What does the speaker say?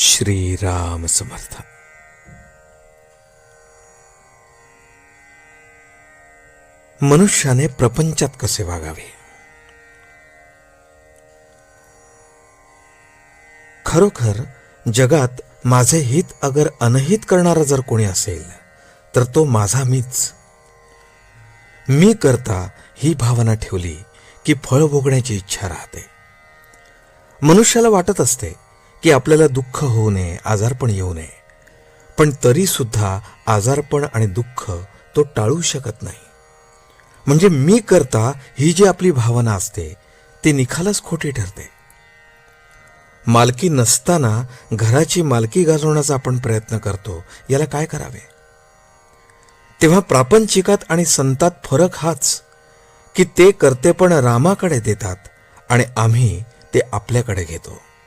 श्रीराम समर्थ। मनुष्याने प्रपंचात कसे वागावे? खरोखर जगात माझे हित अगर अनहित करणारा जर कोणी असेल तर तो माझा मीच. मी करता ही भावना ठेवली की फळ भोगण्याची इच्छा राहते. मनुष्याला वाटत असते की आपल्याला दुःख होऊ नये आजारपण येऊ नये. पण तरी सुद्धा आजारपण आणि दुःख तो टाळू शकत नाही. म्हणजे मी करता ही जी आपली भावना असते ती निखालच खोटी ठरते. मालकी नसताना घराची मालकी गाजवण्याचा आपण प्रयत्न करतो याला काय करावे? तेव्हा प्रापंचिकात आणि संतात फरक हाच की ते करतेपण रामाकडे देतात आणि आम्ही ते आपल्याकडे घेतो.